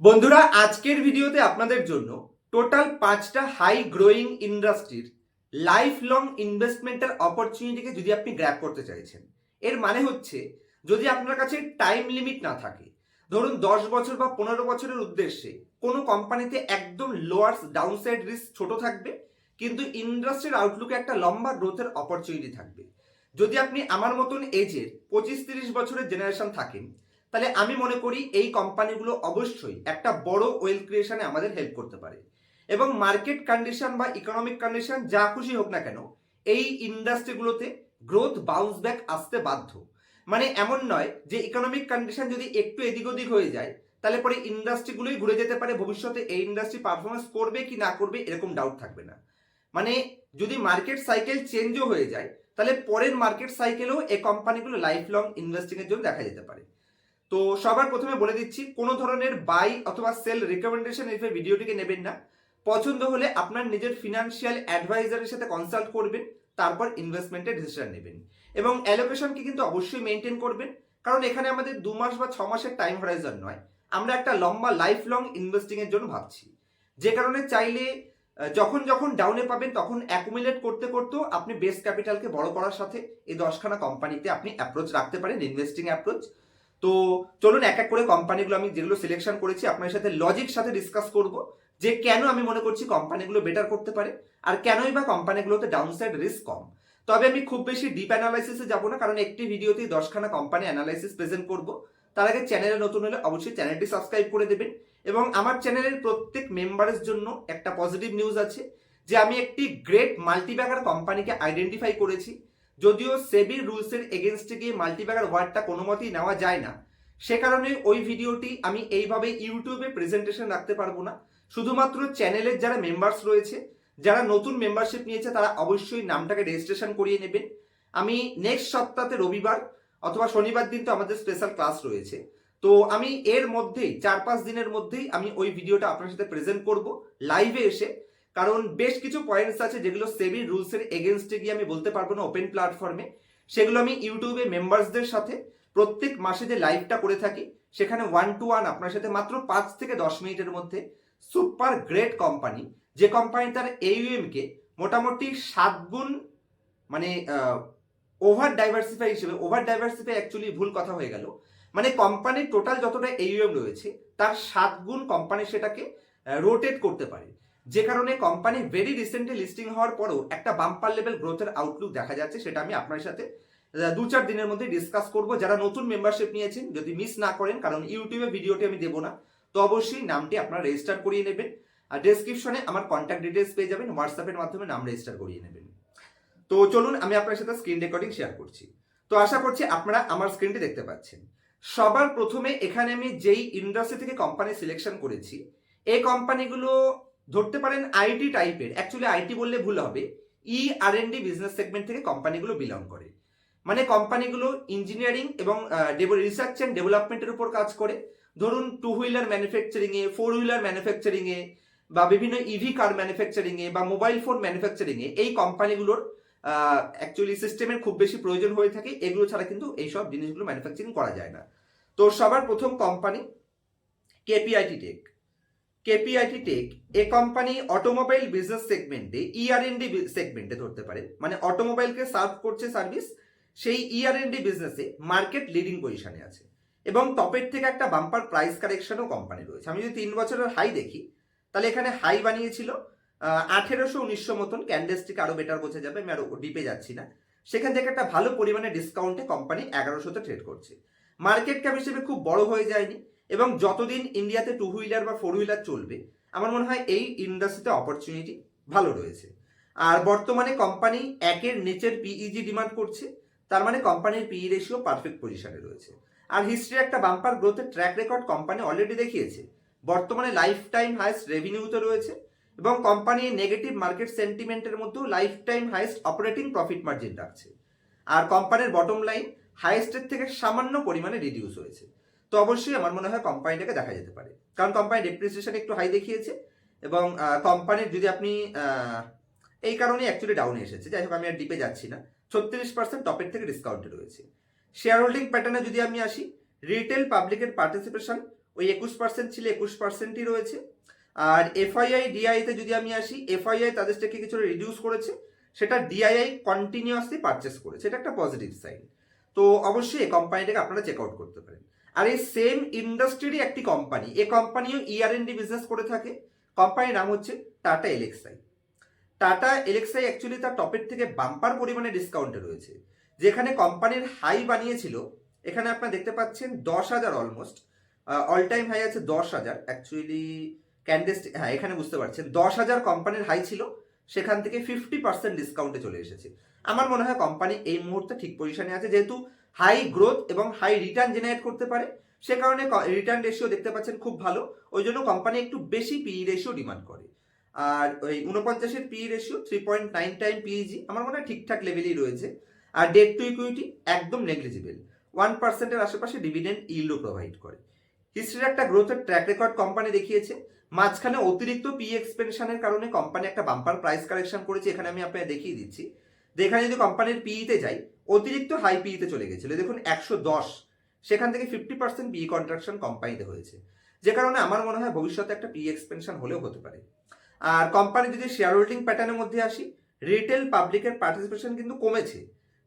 বন্ধুরা, আজকের ভিডিওতে আপনাদের জন্য টোটাল পাঁচটা হাই গ্রোয়িং ইন্ডাস্ট্রির লাইফ লং ইনভেস্টমেন্টের অপরচুনিটিকে যদি আপনি গ্র্যাপ করতে চাইছেন। এর মানে হচ্ছে, যদি আপনার কাছে টাইম লিমিট না থাকে, ধরুন দশ বছর বা পনেরো বছরের উদ্দেশ্যে কোনো কোম্পানিতে একদম লোয়ার ডাউনসাইড রিস্ক ছোট থাকবে, কিন্তু ইন্ডাস্ট্রির আউটলুকে একটা লম্বা গ্রোথের অপরচুনিটি থাকবে। যদি আপনি আমার মতন এজের পঁচিশ তিরিশ বছরের জেনারেশন থাকেন তাহলে আমি মনে করি এই কোম্পানিগুলো অবশ্যই একটা বড় ওয়েল ক্রিয়েশনে আমাদের হেল্প করতে পারে। এবং মার্কেট কন্ডিশন বা ইকোনমিক কন্ডিশন যা খুশি হোক না কেন, এই ইন্ডাস্ট্রিগুলোতে গ্রোথ বাউন্স ব্যাক আসতে বাধ্য। মানে এমন নয় যে ইকোনমিক কন্ডিশন যদি একটু এদিক ওদিক হয়ে যায়, তাহলে পরে ইন্ডাস্ট্রিগুলোই ঘুরে যেতে পারে, ভবিষ্যতে এই ইন্ডাস্ট্রি পারফরমেন্স করবে কি না করবে এরকম ডাউট থাকবে না। মানে যদি মার্কেট সাইকেল চেঞ্জও হয়ে যায়, তাহলে পরের মার্কেট সাইকেলেও এই কোম্পানিগুলো লাইফ লং ইনভেস্টিং এর জন্য দেখা যেতে পারে। তো সবার প্রথমে বলে দিচ্ছি, কোনো ধরনের বাই অথবা সেল রেকমেন্ডেশন এর ভিডিওটিকে নেবেন না। পছন্দ হলে আপনার নিজের ফিনান্সিয়াল অ্যাডভাইজারের সাথে কনসাল্ট করবেন, তারপর ইনভেস্টমেন্টের ডিসিশন নেবেন। এবং অ্যালোকেশনকে কিন্তু অবশ্যই মেনটেন করবেন, কারণ এখানে আমাদের দু মাস বা ছ মাসের টাইম হরাইজন নয়। আমরা একটা লম্বা লাইফ লং ইনভেস্টিং এর জন্য ভাবছি। যে কারণে চাইলে যখন যখন ডাউনে পাবেন, তখন অ্যাকুমুলেট করতে করতেও আপনি বেস ক্যাপিটালকে বড় করার সাথে এই দশখানা কোম্পানিতে আপনি অ্যাপ্রোচ রাখতে পারেন ইনভেস্টিং অ্যাপ্রোচ তো চলুন এক এক করে কোম্পানিগুলো আমি যেগুলো সিলেকশন করেছি আপনার সাথে লজিক সাথে ডিসকাস করব, যে কেন আমি মনে করছি কোম্পানিগুলো বেটার করতে পারে আর কেনই বা কোম্পানিগুলোতে ডাউনসাইড রিস্ক কম। তবে আমি খুব বেশি ডিপ অ্যানালাইসিসে যাব না, কারণ একটি ভিডিওতেই দশখানা কোম্পানি অ্যানালাইসিস প্রেজেন্ট করব। তার আগে চ্যানেলে নতুন হলে অবশ্যই চ্যানেলটি সাবস্ক্রাইব করে দেবেন এবং আমার চ্যানেলের প্রত্যেক মেম্বারের জন্য একটা পজিটিভ নিউজ আছে, যে আমি একটি গ্রেট মাল্টিব্যাগার কোম্পানিকে আইডেন্টিফাই করেছি। যদিও সেবির রুলসের এগেনস্টে গিয়ে মাল্টিব্যাগার ওয়ার্ডটা কোনো মতেই নেওয়া যায় না। সে কারণে ওই ভিডিওটি আমি এইভাবে ইউটিউবে প্রেজেন্টেশন রাখতে পারব না। শুধুমাত্র চ্যানেলের যারা মেম্বার্স রয়েছে, যারা নতুন মেম্বারশিপ নিয়েছে, তারা অবশ্যই নামটাকে রেজিস্ট্রেশন করিয়ে নেবেন। আমি নেক্সট সপ্তাহে রবিবার অথবা শনিবার দিন তো আমাদের স্পেশাল ক্লাস রয়েছে। তো আমি এর মধ্যেই, চার পাঁচ দিনের মধ্যেই আমি ওই ভিডিওটা আপনার সাথে প্রেজেন্ট করব, লাইভে এসে। কারণ বেশ কিছু পয়েন্টস আছে যেগুলো সেবির রুলসের এগেনস্টে গিয়ে আমি বলতে পারব না ওপেন প্ল্যাটফর্মে সেগুলো আমি ইউটিউবে মেম্বার্সদের সাথে প্রত্যেক মাসে যে লাইভটা করে থাকি, সেখানে ওয়ান টু ওয়ান আপনার সাথে মাত্র পাঁচ থেকে দশ মিনিটের মধ্যে সুপার গ্রেট কোম্পানি যে কোম্পানি তার AUM কে মোটামুটি সাত গুণ মানে ওভার ডাইভার্সিফাই হিসেবে ওভার ডাইভার্সিফাই অ্যাকচুয়ালি ভুল কথা হয়ে গেল। মানে কোম্পানির টোটাল যতটা AUM রয়েছে, তার সাত গুণ কোম্পানি সেটাকে রোটেট করতে পারে। যে কারণে কোম্পানি ভেরি রিসেন্টলি লিস্টিং হওয়ার পরেও একটা বাম্পার লেভেল গ্রোথের আউটলুক দেখা যাচ্ছে, সেটা আমি আপনার সাথে দু চার দিনের মধ্যে ডিসকাস করব। যারা নতুন মেম্বারশিপ নিয়েছেন, যদি মিস না করেন, কারণ ইউটিউবে ভিডিওটি আমি দেবো না, তো অবশ্যই নামটি আপনারা রেজিস্টার করিয়ে নেবেন। আর ডেসক্রিপশনে আমার কন্ট্যাক্ট ডিটেলস পেয়ে যাবেন হোয়াটসঅ্যাপের মাধ্যমে নাম রেজিস্টার করিয়ে নেবেন। তো চলুন, আমি আপনার সাথে স্ক্রিন রেকর্ডিং শেয়ার করছি। তো আশা করছি আপনারা আমার স্ক্রিনটি দেখতে পাচ্ছেন। সবার প্রথমে এখানে আমি যেই ইন্ডাস্ট্রি থেকে কোম্পানি সিলেকশন করেছি, এই কোম্পানিগুলো ধরতে পারেন আইটি টাইপের। অ্যাকচুয়ালি আইটি বললে ভুল হবে। E R N D business segment থেকে কোম্পানিগুলো বিলং করে। মানে কোম্পানিগুলো ইঞ্জিনিয়ারিং এবং রিসার্চ অ্যান্ড ডেভেলপমেন্টের উপর কাজ করে। ধরুন টু হুইলার ম্যানুফ্যাকচারিং এ ফোর হুইলার ম্যানুফ্যাকচারিং এ বা বিভিন্ন ইভি কার ম্যানুফ্যাকচারিং এ বা মোবাইল ফোন ম্যানুফ্যাকচারিং এ এই কোম্পানিগুলোর অ্যাকচুয়ালি সিস্টেমের খুব বেশি প্রয়োজন হয়ে থাকে। এগুলো ছাড়া কিন্তু এইসব জিনিসগুলো ম্যানুফ্যাকচারিং করা যায় না। তো সবার প্রথম company K P I T tech K P I T tech A company automobile business সেগমেন্টে ইআরএনডি সেগমেন্টে ধরতে পারে। মানে অটোমোবাইলকে সার্ভ করছে সার্ভিস সেই ইআরএনডি বিজনেসে মার্কেট লিডিং পজিশনে আছে। এবং টপের থেকে একটা বাম্পার প্রাইস কারেকশনও কোম্পানি রয়েছে। আমি যদি তিন বছরের হাই দেখি, তাহলে এখানে হাই বানিয়েছিল আঠেরোশো উনিশশো মতন ক্যান্ডেলস্টিক আরও বেটার বোঝা যাবে। আমি আরও ডিপে যাচ্ছি না। সেখান থেকে একটা ভালো পরিমাণে ডিসকাউন্টে কোম্পানি এগারোশোতে ট্রেড করছে। মার্কেট ক্যাপ হিসেবে খুব বড় হয়ে যায়নি। এবং যতদিন ইন্ডিয়াতে টু হুইলার বা ফোর হুইলার চলবে, আমার মনে হয় এই ইন্ডাস্ট্রিতে অপরচুনিটি ভালো রয়েছে। আর বর্তমানে কোম্পানি একের নিচের পিইজি ডিমান্ড করছে, তার মানে কোম্পানির পিই রেশিও পারফেক্ট পজিশনে রয়েছে। আর হিস্ট্রি একটা বাম্পার গ্রোথের ট্র্যাক রেকর্ড কোম্পানি অলরেডি দেখিয়েছে। বর্তমানে লাইফ টাইম হাইস্ট রেভিনিউতে রয়েছে এবং কোম্পানি নেগেটিভ মার্কেট সেন্টিমেন্টের মধ্যেও life time highest operating profit margin রাখছে। আর কোম্পানির বটম লাইন হাইয়েস্টের থেকে সামান্য পরিমাণে রিডিউস হয়েছে। তো অবশ্যই আমার মনে হয় কোম্পানিটাকে দেখা যেতে পারে। কারণ কোম্পানি ডেপ্রিসিয়েশন একটু হাই দেখিয়েছে এবং কোম্পানির যদি আপনি এই কারণে অ্যাকচুয়ালি ডাউনে এসেছে। যাই হোক, আমি আর ডিপে যাচ্ছি না। ছত্রিশ পার্সেন্ট টপের থেকে ডিসকাউন্টে রয়েছে। শেয়ার হোল্ডিং প্যাটার্নে যদি আমি আসি রিটেল পাবলিকের পার্টিসিপেশন ওই একুশ পার্সেন্ট ছিল, একুশ পার্সেন্টই রয়েছে। আর এফআইআই ডিআইতে যদি আমি আসি এফআইআই তাদের স্টেককে কিছুটা রিডিউস করেছে। সেটা ডিআইআই কন্টিনিউয়াসলি পারচেস করেছে। এটা একটা পজিটিভ সাইন তো অবশ্যই এই কোম্পানিটাকে আপনারা চেক আউট করতে পারেন। আর এই সেম ইন্ডাস্ট্রিরই একটি কোম্পানি এ কোম্পানিও ইআরএনডি বিজনেস করে থাকে। কোম্পানির নাম হচ্ছে Tata Elxsi Tata Elxsi actually তার টপের থেকে বাম্পার পরিমাণে ডিসকাউন্টে রয়েছে। যেখানে কোম্পানির হাই বানিয়েছিল, এখানে আপনারা দেখতে পাচ্ছেন দশ হাজার অলমোস্ট অল টাইম হাই আছে দশ হাজার। অ্যাকচুয়ালি ক্যান্ডেস্ট হ্যাঁ এখানে বুঝতে পারছেন, দশ হাজার কোম্পানির হাই ছিল, সেখান থেকে ফিফটি পার্সেন্ট ডিসকাউন্টে চলে এসেছে। আমার মনে হয় কোম্পানি এই মুহূর্তে ঠিক পজিশনে আছে, যেহেতু হাই গ্রোথ এবং হাই রিটার্ন জেনারেট করতে পারে। সে কারণে রিটার্ন রেশিও দেখতে পাচ্ছেন খুব ভালো। ওই জন্য কোম্পানি একটু বেশি পিই রেশিও ডিমান্ড করে। আর ওই উনপঞ্চাশের PE ratio three point nine time PEG আমার মনে হয় ঠিকঠাক লেভেলেই রয়েছে। আর ডেট টু ইকুইটি একদম নেগলিজিবল ওয়ান পার্সেন্টের আশেপাশে ডিভিডেন্ড ইল্ডও প্রোভাইড করে। হিস্ট্রির একটা গ্রোথের ট্র্যাক রেকর্ড কোম্পানি দেখিয়েছে। মাঝখানে অতিরিক্ত পি এক্সপেনশনের কারণে কোম্পানি একটা বাম্পার প্রাইস কারেকশন করেছে, এখানে আমি আপনাকে দেখিয়ে দিচ্ছি। এখানে যদি কোম্পানির পিইতে যাই, অতিরিক্ত হাই পিইতে চলে গেছিল। দেখুন, একশো দশ, সেখান থেকে ফিফটি পার্সেন্ট পি কন্ট্রাকশন কোম্পানিতে হয়েছে। যে কারণে আমার মনে হয় ভবিষ্যতে একটা পি এক্সপেনশন হলেও হতে পারে। আর কোম্পানি যদি শেয়ার হোল্ডিং প্যাটার্নের মধ্যে আসি রিটেল পাবলিকের পার্টিসিপেশন কিন্তু কমেছে।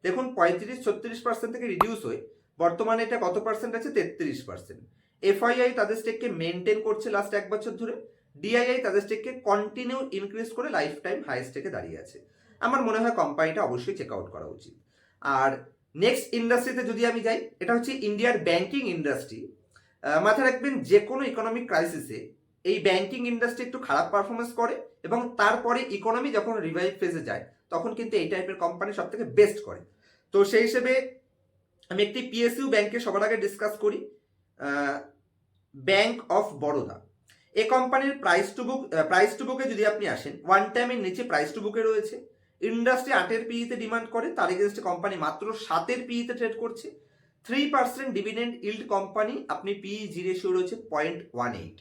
দেখুন, পঁয়ত্রিশ ছত্রিশ পার্সেন্ট থেকে রিডিউস হয়ে বর্তমানে এটা কত পার্সেন্ট আছে? তেত্রিশ পার্সেন্ট এফআইআই তাদের স্টেককে মেনটেন করছে লাস্ট এক বছর ধরে। ডিআইআই তাদের স্টেককে কন্টিনিউ ইনক্রিজ করে লাইফ টাইম হাই স্টেকে দাঁড়িয়ে আছে। আমার মনে হয় কোম্পানিটা অবশ্যই চেক আউট করা উচিত। আর নেক্সট ইন্ডাস্ট্রিতে যদি আমি যাই, এটা হচ্ছে ইন্ডিয়ার ব্যাংকিং ইন্ডাস্ট্রি মাথায় রাখবেন যে কোনো ইকোনমিক ক্রাইসিসে এই ব্যাংকিং ইন্ডাস্ট্রি একটু খারাপ পারফরমেন্স করে এবং তারপরে ইকোনমি যখন রিভাইভ ফেজে যায়, তখন কিন্তু এই টাইপের কোম্পানি সব থেকে বেস্ট করে। তো সেই হিসেবে আমি একটি পিএসইউ ব্যাংকে সবার আগে ডিসকাস করি ব্যাংক অফ বরোদা এ কোম্পানির price to book price to বুকে যদি আপনি আসেন ওয়ান টাইমের নিচে প্রাইস টু বুকে রয়েছে। ইন্ডাস্ট্রি আটের পিইতে ডিমান্ড করে, তার এগেনস্টে কোম্পানি মাত্র সাতের পিইতে ট্রেড করছে। Three percent dividend yield company আপনি পিই জি রেশিও রয়েছে পয়েন্ট ওয়ান এইট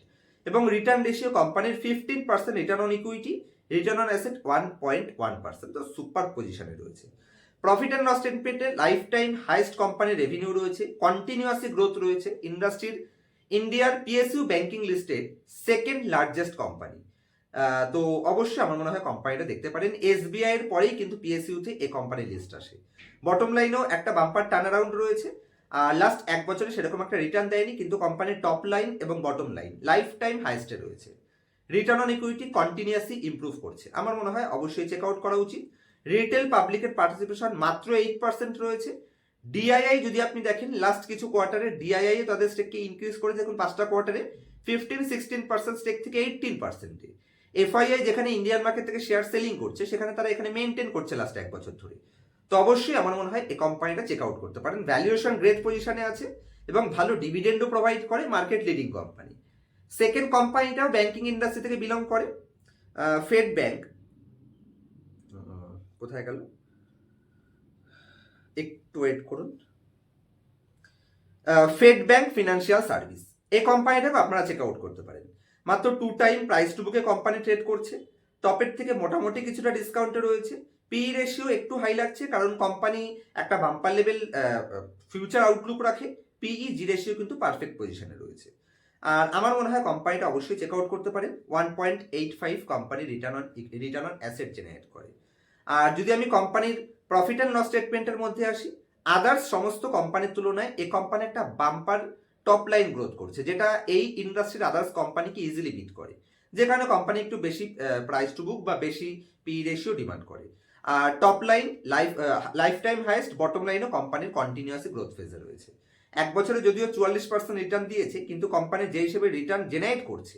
এবং রিটার্ন রেশিও কোম্পানির fifteen percent return on equity return on asset one point one percent তো সুপার পজিশনে রয়েছে। প্রফিট অ্যান্ড লস স্টেটমেন্টে লাইফ টাইম হাইস্ট কোম্পানির revenue রয়েছে কন্টিনিউয়াসলি গ্রোথ রয়েছে। ইন্ডাস্ট্রির ইন্ডিয়ার P S U banking listed second largest company তো অবশ্যই আমার মনে হয় কোম্পানিটা দেখতে পারেন। এসবিআই এর পরেই কিন্তু পিএসইউতে এই কোম্পানির লিস্ট আসে। বটম লাইনেও একটা বাম্পার টার্ন অ্যারাউন্ড রয়েছে লাস্ট এক বছরে সেরকম একটা রিটার্ন দেয়নি, কিন্তু কোম্পানির টপ লাইন এবং বটম লাইন লাইফ টাইম হাইস্টে রয়েছে। Return on equity continuously improve করছে। আমার মনে হয় অবশ্যই চেক আউট করা উচিত। রিটেল পাবলিকের পার্টিসিপেশন মাত্র এইট পার্সেন্ট রয়েছে। ডিআইআই যদি আপনি দেখেন লাস্ট কিছু কোয়ার্টারে ডিআইআই তাদের স্টেককে ইনক্রিজ করে, দেখুন পাঁচটা কোয়ার্টারে ফিফটিন সিক্সটিন পার্সেন্ট স্টেক থেকে এইটিন পার্সেন্টে এফআইআই যেখানে ইন্ডিয়ান মার্কেট থেকে শেয়ার সেলিং করছে, সেখানে তারা এখানে মেনটেন করছে লাস্ট এক বছর ধরে। তো অবশ্যই আমার মনে হয় এই কোম্পানিটা চেক আউট করতে পারেন। ভ্যালুয়েশন গ্রেট পজিশনে আছে এবং ভালো ডিভিডেন্ডও প্রোভাইড করে মার্কেট লিডিং কোম্পানি সেকেন্ড কোম্পানিটাও ব্যাংকিং ইন্ডাস্ট্রি থেকে বিলং করে ফেড ব্যাংক কোথায় গেল? একটু ওয়েট করুন। ফেড ব্যাংক ফিনান্সিয়াল সার্ভিস এই কোম্পানিটাকে আপনারা চেক আউট করতে পারেন। মাত্র টু টাইম প্রাইস টু বুকে কোম্পানি ট্রেড করছে। টপের থেকে মোটামুটি কিছুটা ডিসকাউন্টে রয়েছে। পি রেশিও একটু হাই লাগছে কারণ কোম্পানি একটা বাম্পার লেভেল ফিউচার আউটলুক রাখে। পিই জি রেশিও কিন্তু পারফেক্ট পজিশনে রয়েছে। আর আমার মনে হয় কোম্পানিটা অবশ্যই চেক আউট করতে পারেন one point eight five company return on return on asset generate করে। আর যদি আমি কোম্পানির প্রফিট অ্যান্ড লস স্টেটমেন্টের মধ্যে আসি আদার্স সমস্ত কোম্পানির তুলনায় এ কোম্পানি একটা বাম্পার টপ লাইন গ্রোথ করছে, যেটা এই ইন্ডাস্ট্রির আদার্স কোম্পানিকে ইজিলি বিট করে। যেখানে কোম্পানি একটু বেশি প্রাইস টু বুক বা বেশি পি রেশিও ডিমান্ড করে। আর top line life life time highest bottom লাইনও কোম্পানির কন্টিনিউয়াসলি গ্রোথ ফেজে রয়েছে। এক বছরে যদিও চুয়াল্লিশ পার্সেন্ট রিটার্ন দিয়েছে, কিন্তু কোম্পানি যে হিসেবে রিটার্ন জেনারেট করছে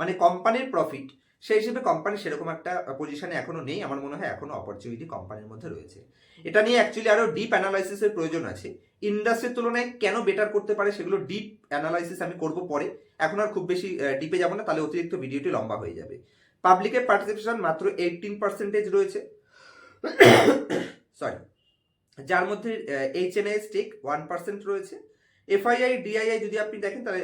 মানে কোম্পানির প্রফিট সেই হিসেবে কোম্পানি সেরকম একটা পজিশনে এখনও নেই। আমার মনে হয় এখনও অপরচুনিটি কোম্পানির মধ্যে রয়েছে। এটা নিয়ে অ্যাকচুয়ালি আরও ডিপ অ্যানালাইসিসের প্রয়োজন আছে। ইন্ডাস্ট্রির তুলনায় কেন বেটার করতে পারে সেগুলো ডিপ অ্যানালাইসিস আমি করব পরে। এখন আর খুব বেশি ডিপে যাব না, তাহলে অতিরিক্ত ভিডিওটি লম্বা হয়ে যাবে। পাবলিকের পার্টিসিপেশন মাত্র এইটিন পার্সেন্টেজ রয়েছে। সরি যার মধ্যে H N I stake one percent রয়েছে। এফআইআই ডিআইআই যদি আপনি দেখেন, তাহলে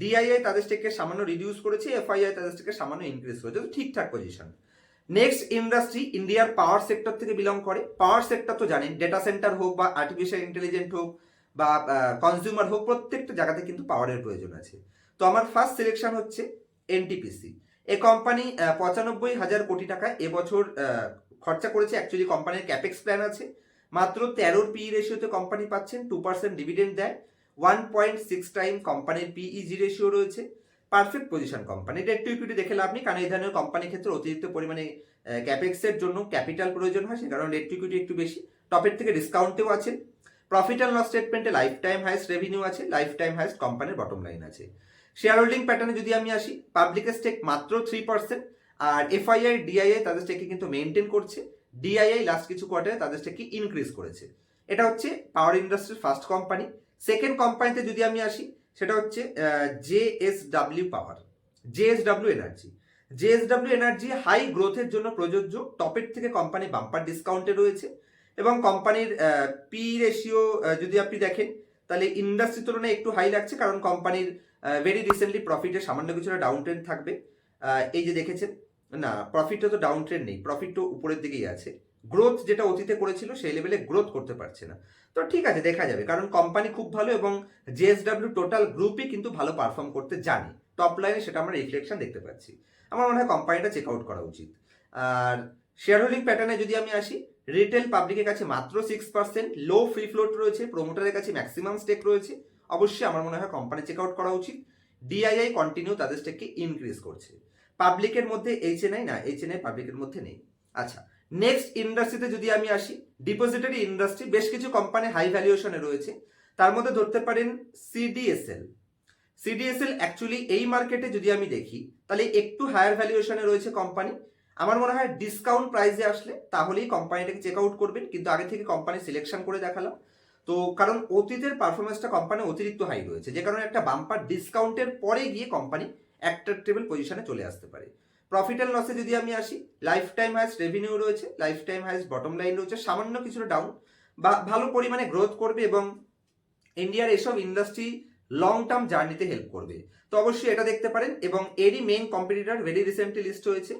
ডিআইআই তাদের স্টেককে সামান্য রিডিউস করেছে এফআইআই তাদের স্টেককে সামান্য ইনক্রিজ করেছে। তো ঠিকঠাক পজিশন নেক্সট ইন্ডাস্ট্রি ইন্ডিয়ার পাওয়ার সেক্টর থেকে বিলং করে। পাওয়ার সেক্টর তো জানেন ডেটা সেন্টার হোক বা আর্টিফিশিয়াল ইন্টেলিজেন্ট হোক বা কনজিউমার হোক, প্রত্যেকটা জায়গাতে কিন্তু পাওয়ারের প্রয়োজন আছে। তো আমার ফার্স্ট সিলেকশন হচ্ছে এনটিপিসি এ কোম্পানি পঁচানব্বই হাজার কোটি টাকা এবছর খরচা করেছে। অ্যাকচুয়ালি কোম্পানির ক্যাপেক্স প্ল্যান আছে। মাত্র তেরোর পি রেশিওতে কোম্পানি পাচ্ছেন টু পার্সেন্ট ডিভিডেন্ড দেয়। ওয়ান পয়েন্ট সিক্স টাইম কোম্পানির পিইজি রেশিও রয়েছে। Perfect position company debt to equity দেখে লাভ নেই, কারণ এই ধরনের কোম্পানির ক্ষেত্রে অতিরিক্ত পরিমাণে ক্যাপেক্সের জন্য ক্যাপিটাল প্রয়োজন হয়, সে কারণে ডেট টু ইকুইটি একটু বেশি। টপের থেকে ডিসকাউন্টেও আছে। প্রফিট অ্যান্ড লস স্টেটমেন্টে লাইফ টাইম হাইস্ট রেভিনিউ আছে লাইফ টাইম হাইস্ট কোম্পানির বটম লাইন আছে। শেয়ার হোল্ডিং প্যাটার্নে যদি আমি আসি পাবলিকের স্টেক মাত্র থ্রি পার্সেন্ট আর এফআইআই ডিআইআই তাদের স্টেককে কিন্তু মেনটেন করছে। ডিআইআই লাস্ট কিছু কোয়ার্টারে তাদের স্টেককে ইনক্রিজ করেছে। এটা হচ্ছে পাওয়ার ইন্ডাস্ট্রির ফার্স্ট কোম্পানি সেকেন্ড কোম্পানিতে যদি আমি আসি, সেটা হচ্ছে JSW power JSW energy JSW energy high গ্রোথের জন্য প্রযোজ্য টপের থেকে কোম্পানি বাম্পার ডিসকাউন্টে রয়েছে এবং কোম্পানির পি রেশিও যদি আপনি দেখেন, তাহলে ইন্ডাস্ট্রির তুলনায় একটু হাই লাগছে কারণ কোম্পানির ভেরি রিসেন্টলি প্রফিটে সামান্য কিছুটা ডাউন ট্রেন্ড থাকবে এই যে দেখেছেন, না প্রফিটটা তো ডাউন ট্রেন্ড নেই প্রফিট তো উপরের দিকেই আছে। গ্রোথ যেটা অতীতে করেছিল, সেই লেভেলে গ্রোথ করতে পারছে না। তো ঠিক আছে, দেখা যাবে। কারণ কোম্পানি খুব ভালো এবং জেএসডাব্লিউ টোটাল গ্রুপই কিন্তু ভালো পারফর্ম করতে জানে। টপ লাইনে সেটা আমরা রিফ্লেকশন দেখতে পাচ্ছি। আমার মনে হয় কোম্পানিটা চেক আউট করা উচিত। আর শেয়ার হোল্ডিং প্যাটার্নে যদি আমি আসি রিটেল পাবলিকের কাছে মাত্র six percent low free float রয়েছে প্রোমোটারের কাছে ম্যাক্সিমাম স্টেক রয়েছে। অবশ্যই আমার মনে হয় কোম্পানি চেক আউট করা উচিত। ডিআইআই কন্টিনিউ তাদের স্টেককে ইনক্রিজ করছে। পাবলিকের মধ্যে এইচএনআই না এইচএনআই পাবলিকের মধ্যে নেই। আচ্ছা নেক্সট ইন্ডাস্ট্রিতে যদি আমি আসি ডিপোজিটারি ইন্ডাস্ট্রি বেশ কিছু কোম্পানি হাই ভ্যালুয়েশনে রয়েছে। তার মধ্যে ধরতে পারেন সিডিএসএল সিডিএসএল অ্যাকচুয়ালি এই মার্কেটে যদি আমি দেখি, তাহলে একটু হায়ার ভ্যালুয়েশনে রয়েছে কোম্পানি আমার মনে হয় ডিসকাউন্ট প্রাইসে আসলে তাহলেই কোম্পানিটাকে চেক আউট করবেন, কিন্তু আগে থেকে কোম্পানি সিলেকশন করে দেখালাম। তো কারণ অতীতের পারফরমেন্সটা কোম্পানি অতিরিক্ত হাই রয়েছে, যে কারণে একটা বাম্পার ডিসকাউন্টের পরে গিয়ে কোম্পানি অ্যাট্রাক্টেবল পজিশনে চলে আসতে পারে। প্রফিট অ্যান্ড লসে যদি আমি আসি লাইফ টাইম হাইস্ট রেভিনিউ রয়েছে life time highest bottom line রয়েছে, সামান্য কিছুটা ডাউন বা ভালো পরিমাণে গ্রোথ করবে এবং ইন্ডিয়ার এসব ইন্ডাস্ট্রি লং টার্ম জার্নিতে হেল্প করবে। তো অবশ্যই এটা দেখতে পারেন এবং এরই main competitor very recently list হয়েছে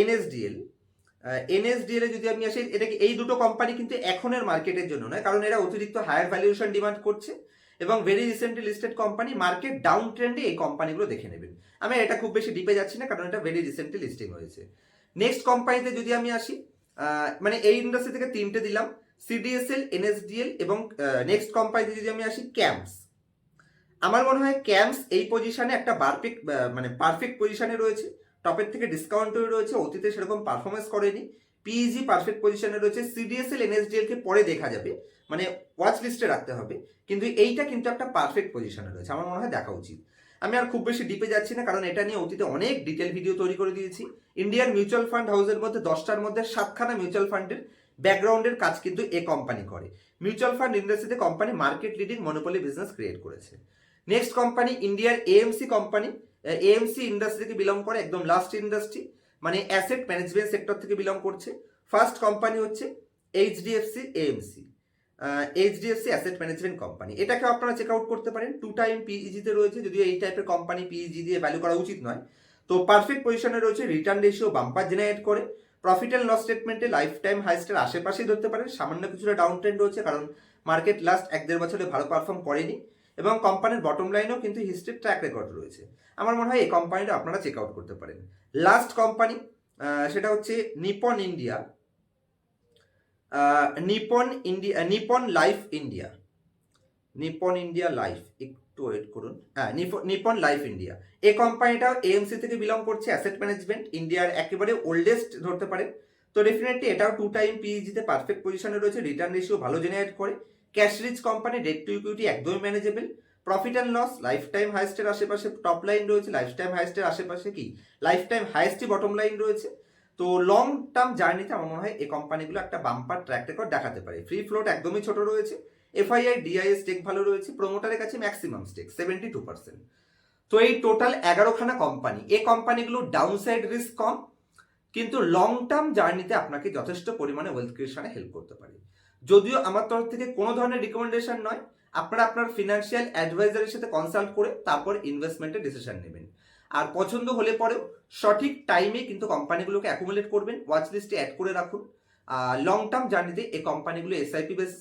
এনএসডিএল এনএসডিএল এ যদি আমি আসি, এটা কি এই দুটো কোম্পানি কিন্তু এখনের মার্কেটের জন্য নয়, কারণ এরা অতিরিক্ত হায়ার ভ্যালুয়েশন ডিমান্ড করছে। এবং very recently listed company market down ট্রেন্ডে এই কোম্পানিগুলো দেখে নেবেন। আমি এটা খুব বেশি ডিপে যাচ্ছি না, কারণ এটা ভেরি রিসেন্টলি লিস্টিং হয়েছে। নেক্সট কোম্পানিতে যদি আমি আসি মানে এই ইন্ডাস্ট্রি থেকে তিনটে দিলাম সিডিএসএল এনএসডিএল এবং নেক্সট কোম্পানিতে যদি আমি আসি ক্যাম্পস আমার মনে হয় ক্যাম্পস এই পজিশনে একটা পারফেক্ট মানে পারফেক্ট পজিশনে রয়েছে। টপের থেকে ডিসকাউন্টও রয়েছে, অতীতে সেরকম পারফরমেন্স করেনি। পিইজি পারফেক্ট পজিশনে রয়েছে সিডিএসএল এনএসডিএল কে পরে দেখা যাবে। মানে ওয়াচ লিস্টে রাখতে হবে। কিন্তু এইটা কিন্তু একটা পারফেক্ট পজিশনে রয়েছে। আমার মনে হয় দেখা উচিত। আমি আর খুব বেশি ডিপে যাচ্ছি না, কারণ এটা নিয়ে অতীতে অনেক ডিটেল ভিডিও তৈরি করে দিয়েছি। ইন্ডিয়ান মিউচুয়াল ফান্ড হাউসের মধ্যে দশটার মধ্যে সাতখানা মিউচুয়াল ফান্ডের ব্যাকগ্রাউন্ডের কাজ কিন্তু এ কোম্পানি করে। মিউচুয়াল ফান্ড ইন্ডাস্ট্রিতে company market leading monopoly business create করেছে। নেক্সট কোম্পানি ইন্ডিয়ার এএমসি কোম্পানি এএমসি ইন্ডাস্ট্রি থেকে বিলং করে, একদম লাস্ট ইন্ডাস্ট্রি মানে অ্যাসেট ম্যানেজমেন্ট সেক্টর থেকে বিলং করছে। ফার্স্ট কোম্পানি হচ্ছে HDFC AMC HDFC asset management company এটাকে আপনারা চেক আউট করতে পারেন। টু টাইম পিইজিতে রয়েছে, যদিও এই টাইপের কোম্পানি পিইজি দিয়ে ভ্যালু করা উচিত নয়। তো পারফেক্ট পজিশনে রয়েছে রিটার্ন রেশিও বাম্পার জেনারেট করে। প্রফিট অ্যান্ড লস স্টেটমেন্টে লাইফ টাইম হাইস্টের আশেপাশেই ধরতে পারেন। সামান্য কিছুটা ডাউন ট্রেন্ড রয়েছে, কারণ মার্কেট লাস্ট এক দেড় বছরে ভালো পারফর্ম করেনি। এবং কোম্পানির বটম লাইনেও কিন্তু হিস্ট্রির ট্র্যাক রেকর্ড রয়েছে। আমার মনে হয় এই কোম্পানিটা আপনারা চেক আউট করতে পারেন। লাস্ট কোম্পানি সেটা হচ্ছে Nippon India Nippon India Nippon life India. Nippon India life, একটু ওয়েট করুন। হ্যাঁ নিপন- লাইফ ইন্ডিয়া। এই কোম্পানিটা এএমসি থেকে বিলং করছে অ্যাসেট ম্যানেজমেন্ট ইন্ডিয়ার একেবারে ওল্ডেস্ট ধরতে পারেন। তো ডেফিনেটলি এটাও টু টাইম পিইজিতে পারফেক্ট পজিশনে রয়েছে রিটার্ন রেশিও ভালো জেনারেট করে। Cash rich company debt to equity একদমই manageable profit and loss life time হাইস্টের আশেপাশে টপ লাইন রয়েছে লাইফ টাইম হাইস্টের আশেপাশে কি? লাইফ টাইম হাইস্টই বটম লাইন রয়েছে। তো লং টার্ম জার্নিতে আমার মনে হয় এই কোম্পানিগুলো একটা বাম্পার ট্র্যাক রেকর্ড দেখাতে পারে। ফ্রি ফ্লোট একদমই ছোট রয়েছে এফআইআই ডিআইএ স্টেক ভালো রয়েছে প্রোমোটারের কাছে maximum stake seventy two percent তো এই টোটাল এগারোখানা কোম্পানি এই কোম্পানিগুলো ডাউন সাইড রিস্ক কম, কিন্তু লং টার্ম জার্নিতে আপনাকে যথেষ্ট পরিমাণে ওয়েলথ ক্রিয়েশনে হেল্প করতে পারে। যদিও আমার তরফ থেকে কোনো ধরনের রিকমেন্ডেশন নয়, আপনারা আপনার ফিনান্সিয়াল অ্যাডভাইজারের সাথে কনসাল্ট করে তারপর ইনভেস্টমেন্টের ডিসিশন নেবেন। আর পছন্দ হলে পরেও সঠিক টাইমে কিন্তু কোম্পানিগুলোকে অ্যাকুমুলেট করবেন ওয়াচ লিস্টে অ্যাড করে রাখুন। লং টার্ম জার্নিতে এই কোম্পানিগুলো এসআইপি বেস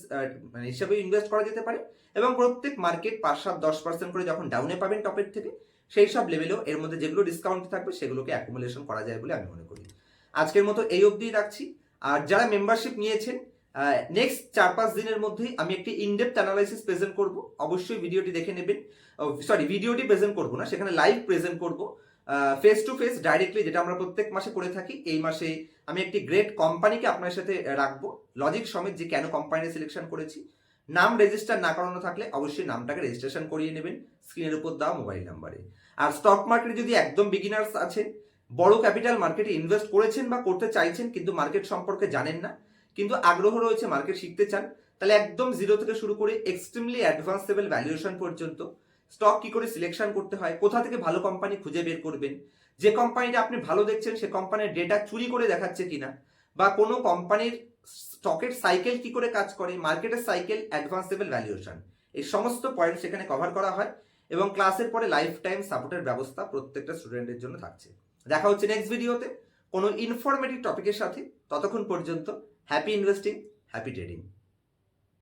মানে হিসাবে ইনভেস্ট করা যেতে পারে এবং প্রত্যেক মার্কেট পাঁচ, সাত, দশ পার্সেন্ট করে যখন ডাউনে পাবেন টপের থেকে, সেই সব লেভেলেও এর মধ্যে যেগুলো ডিসকাউন্ট থাকবে সেগুলোকে অ্যাকুমুলেশন করা যায় বলে আমি মনে করি। আজকের মতো এই অবধি রাখছি। আর যারা মেম্বারশিপ নিয়েছেন নেক্সট চার পাঁচ দিনের মধ্যেই আমি একটি ইনডেপথ অ্যানালাইসিস প্রেজেন্ট করব। অবশ্যই ভিডিওটি দেখে নেবেন। সরি ভিডিওটি প্রেজেন্ট করব না, সেখানে লাইভ প্রেজেন্ট করব। ফেস টু ফেস ডাইরেক্টলি যেটা আমরা প্রত্যেক মাসে করে থাকি, এই মাসে আমি একটি গ্রেট কোম্পানিকে আপনার সাথে রাখব। লজিক সমেত যে কেন কোম্পানি সিলেকশন করেছি, নাম রেজিস্টার না করানো থাকলে অবশ্যই নামটাকে রেজিস্ট্রেশন করিয়ে নেবেন স্ক্রিনের উপর দেওয়া মোবাইল নাম্বারে আর স্টক মার্কেটে যদি একদম বিগিনার্স আছেন, বড় ক্যাপিটাল মার্কেটে ইনভেস্ট করেছেন বা করতে চাইছেন, কিন্তু মার্কেট সম্পর্কে জানেন না কিন্তু আগ্রহ রয়েছে মার্কেট শিখতে চান, তাহলে একদম জিরো থেকে শুরু করে এক্সট্রিমলি অ্যাডভান্স লেভেল ভ্যালুয়েশন পর্যন্ত স্টক কি করে সিলেকশন করতে হয়, কোথা থেকে ভালো কোম্পানি খুঁজে বের করবেন, যে কোম্পানিটা আপনি ভালো দেখছেন, সে কোম্পানির ডেটা চুরি করে দেখাচ্ছে কিনা, বা কোনো কোম্পানির স্টকের সাইকেল কি করে কাজ করে মার্কেটের সাইকেল অ্যাডভান্স লেভেল ভ্যালুয়েশন এই সমস্ত পয়েন্ট সেখানে কভার করা হয় এবং ক্লাসের পরে লাইফ টাইম সাপোর্টের ব্যবস্থা প্রত্যেকটা স্টুডেন্টের জন্য থাকছে। দেখা হচ্ছে নেক্সট ভিডিওতে কোনো ইনফরমেটিভ টপিকের সাথে, ততক্ষণ পর্যন্ত হ্যাপি ইনভেস্টিং হ্যাপি ট্রেডিং